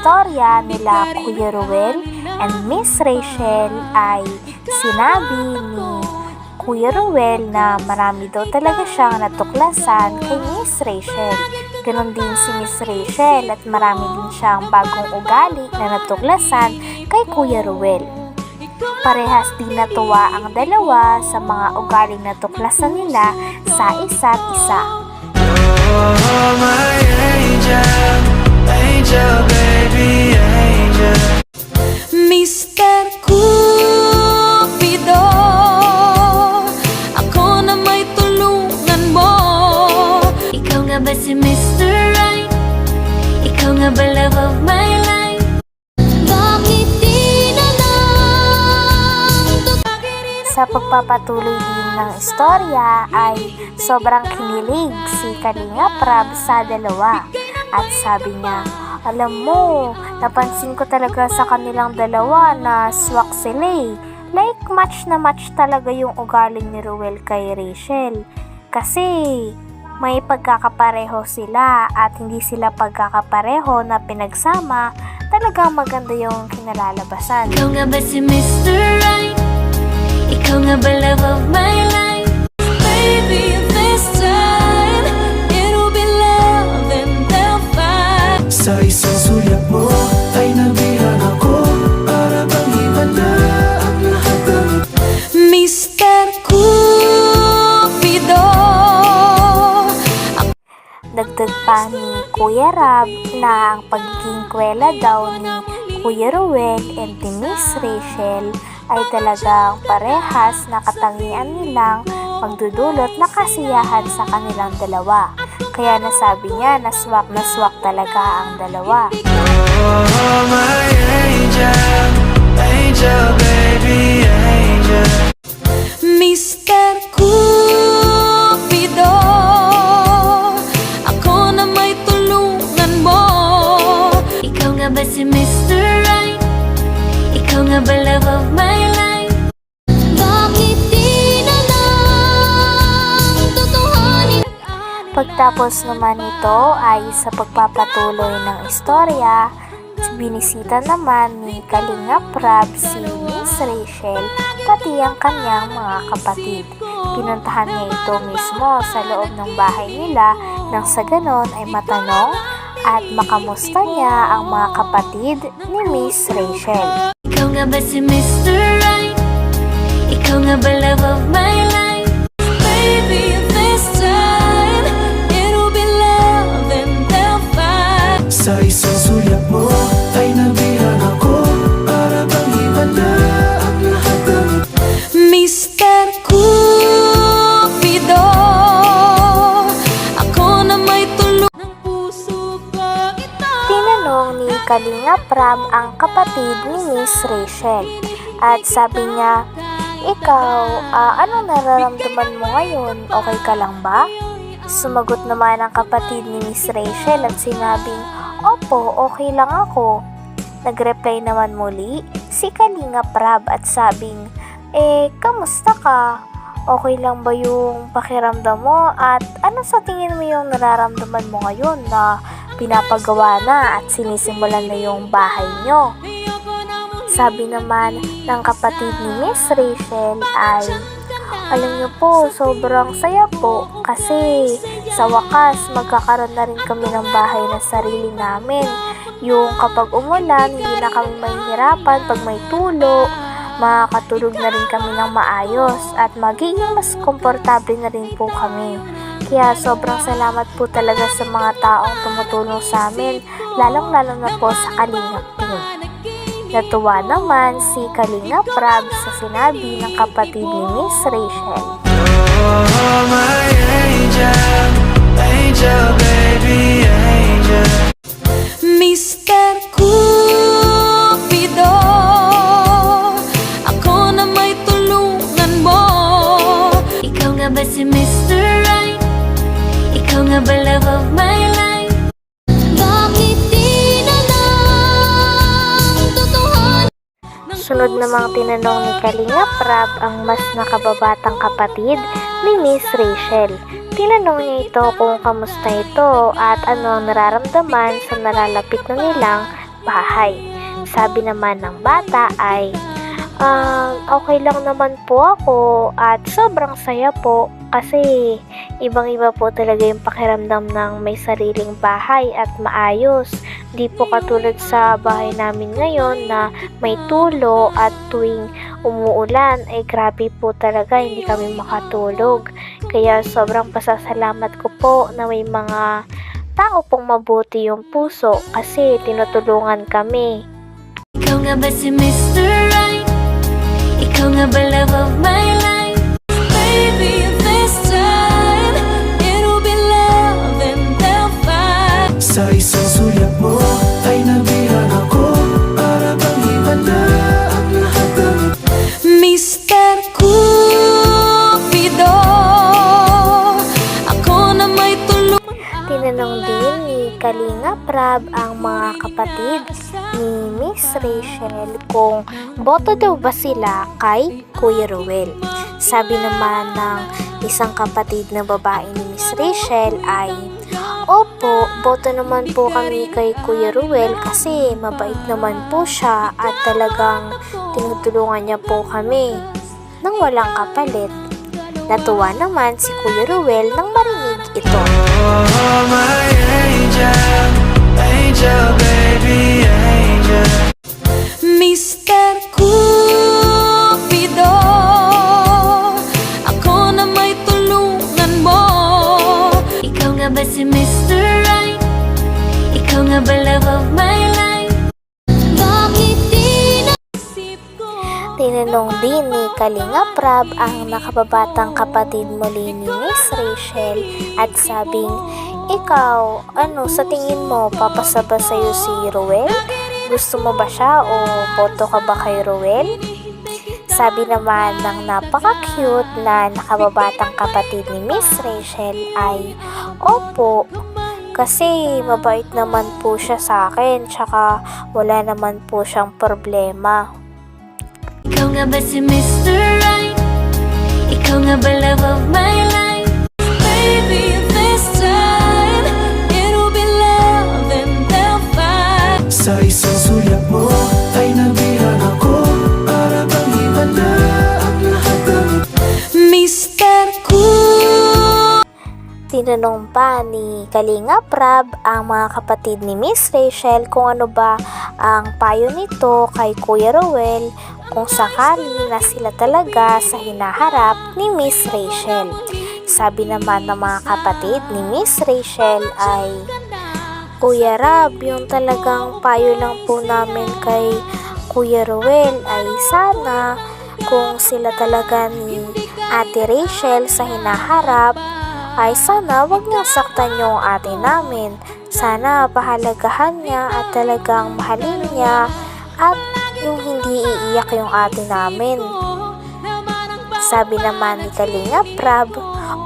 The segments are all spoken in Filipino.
istorya nila Kuya Ruel and Miss Rachel ay sinabi ni Kuya Ruel na marami daw talaga siyang natuklasan kay Miss Rachel. Ganon din si Miss Rachel at marami din siyang bagong ugali na natuklasan kay Kuya Ruel. Parehas din natuwa ang dalawa sa mga ugaling natuklasan nila sa isa't isa. Oh, my angel, angel, baby, angel. Mr. Cupido Ako na may tulungan mo Ikaw nga ba si Mr. Right? Ikaw nga ba love of my life? Bakit di na lang Sa pagpapatuloy din ng istorya ay sobrang kinilig si Kalinga Prab sa dalawa. At sabi niya, alam mo, napansin ko talaga sa kanilang dalawa na swak sila eh. Like match na match talaga yung ugaling ni Ruel kay Rachel. Kasi may pagkakapareho sila at hindi sila pagkakapareho na pinagsama, talagang maganda yung kinalalabasan. Ikaw nga ba si Mr. Right? Ikaw nga ba love of my life? Baby, Sa isang sulyap mo ay nabihan ako Para bang iba na ang lahat ng Mr. Cupido Dagdag pa ni Kuya Rab na ang pagiging kwela daw ni Kuya Ruel and ni Miss Rachel ay talagang parehas na katangian nilang magdudulot na kasiyahan sa kanilang dalawa. Kaya nasabi niya na swak na swak talaga ang dalawa. Oh, my angel, angel, baby, angel. Mr. Cupido Ako na may tulungan mo Ikaw nga ba si Mr. Right? Ikaw nga ba love of my life? Pagtapos naman nito ay sa pagpapatuloy ng istorya, binisita naman ni Kalinga Prab si Miss Rachel pati ang kanyang mga kapatid. Pinuntahan niya ito mismo sa loob ng bahay nila nang sa ganon ay matanong at makamusta niya ang mga kapatid ni Miss Rachel. Ikaw nga ba si Mr. Right? Ikaw nga ba love of my life? Baby, ni Kalinga Pram ang kapatid ni Miss Rachel at sabi niya, Ikaw, ah, ano nararamdaman mo ngayon? Okay ka lang ba? Sumagot naman ang kapatid ni Miss Rachel at sinabing, Opo, okay lang ako. Nagreply naman muli si Kalinga Prab at sabing, Eh, kamusta ka? Okay lang ba yung pakiramdam mo at ano sa tingin mo yung nararamdaman mo ngayon na pinapagawa na at sinisimulan na yung bahay nyo? Sabi naman ng kapatid ni Miss Rachel ay, alam niyo po, sobrang saya po kasi sa wakas magkakaroon na rin kami ng bahay na sarili namin. Yung kapag umulan, hindi na kami mahihirapan pag may tulo, makakatulog na rin kami ng maayos at magiging mas komportable na rin po kami. Kaya sobrang salamat po talaga sa mga taong tumutulong sa amin, lalong-lalo na po sa Kalingap Team. Natuwa naman si Kalinga Prab sa sinabi ng kapatid ni Miss Rachel. Oh, my angel, angel, baby, angel. Mr. Cupido Ako na may tulungan mo Ikaw nga ba si Mr. Love of my life? Bakit di na lang Tutuhan Sunod namang tinanong ni Kalinga Prab ang mas nakababatang kapatid ni Miss Rachel. Tinanong niya ito kung kamusta ito at ano ang nararamdaman sa nalalapit na nilang bahay. Sabi naman ng bata ay, "Ah, okay lang naman po ako at sobrang saya po kasi ibang-iba po talaga yung pakiramdam ng may sariling bahay at maayos. Di po katulad sa bahay namin ngayon na may tulo at tuwing umuulan ay grabe po talaga hindi kami makatulog. Kaya sobrang pasasalamat ko po na may mga tao pong mabuti yung puso kasi tinutulungan kami. Ikaw nga ba si Mr. Right? Ikaw nga ba love of Tinanong din ni Kalinga Prab ang mga kapatid ni Miss Rachel kung boto daw ba sila kay Kuya Ruel. Sabi naman ng isang kapatid na babae ni Miss Rachel ay Opo, boto naman po kami kay Kuya Ruel kasi mabait naman po siya at talagang tinutulungan niya po kami nang walang kapalit. Natuwa naman si Kuya Ruel nang marinig ito. Oh, my angel, angel, baby, angel. Mr. Cupido Tinanong din ni Kalinga Prab ang nakababatang kapatid muli ni Miss Rachel at sabing, Ikaw, ano sa tingin mo, papasaba sa'yo si Ruel? Gusto mo ba siya o boto ka ba kay Ruel? Sabi naman ng napaka-cute na nakababatang kapatid ni Miss Rachel ay, Opo, kasi mabait naman po siya sa akin, tsaka wala naman po siyang problema. Ikaw nga ba si Mr. Right? Ikaw nga ba love of my life? Baby, this time It'll be love and they'll fight Sa isang sulyap mo ay nabihan ako Para bang himala ang lahat ng Mr. Cool Tinanong pa ni Kalinga Prab ang mga kapatid ni Miss Rachel kung ano ba ang payo nito kay Kuya Rowell kung sakali na sila talaga sa hinaharap ni Miss Rachel. Sabi naman ng mga kapatid ni Miss Rachel ay Kuya Rab, yung talagang payo lang po namin kay Kuya Rowell ay sana kung sila talaga ni Ate Rachel sa hinaharap ay sana wag niyang saktan yung ate namin. Sana pahalagahan niya at talagang mahalin niya at yung hindi iiyak yung ate namin. Sabi naman ni Kalinga Prab,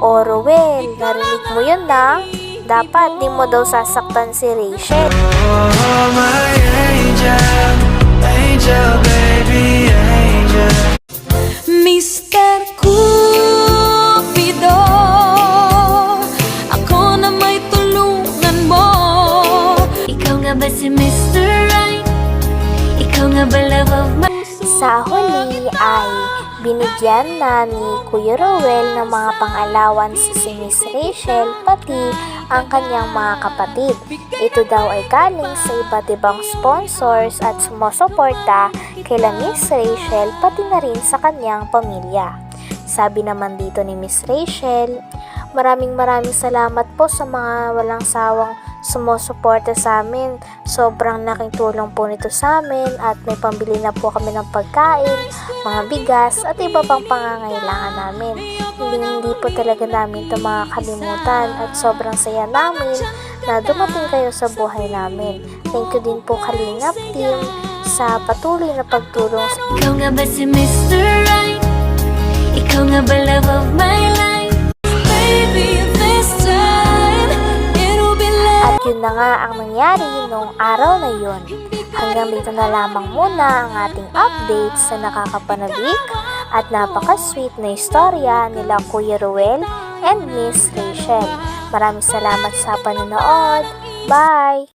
O Rowel, narinig mo yun na? Dapat di mo daw sasaktan si Rachel. Oh, my angel, angel, baby, angel. Mr. Cupido Sa huli ay binigyan na ni Kuya Rowell ng mga pang-allowance si Miss Rachel pati ang kanyang mga kapatid. Ito daw ay galing sa iba't ibang sponsors at sumusuporta kila Miss Rachel pati na rin sa kanyang pamilya. Sabi naman dito ni Miss Rachel, maraming maraming salamat po sa mga walang sawang sumusuporta sa amin. Sobrang laking tulong po nito sa amin at may pambili na po kami ng pagkain, mga bigas at iba pang pangangailangan namin. Hindi hindi po talaga namin ito makakalimutan at sobrang saya namin na dumating kayo sa buhay namin. Thank you din po Kalingap Team sa patuloy na pagtulong Ikaw nga ba si Mr. Right? Ikaw nga ba love of my life? Na nga ang nangyari noong araw na yun. Hanggang dito na lamang muna ang ating update sa nakakapanabik at napaka-sweet na istorya nila Kuya Ruel and Miss Rachel. Maraming salamat sa panonood. Bye!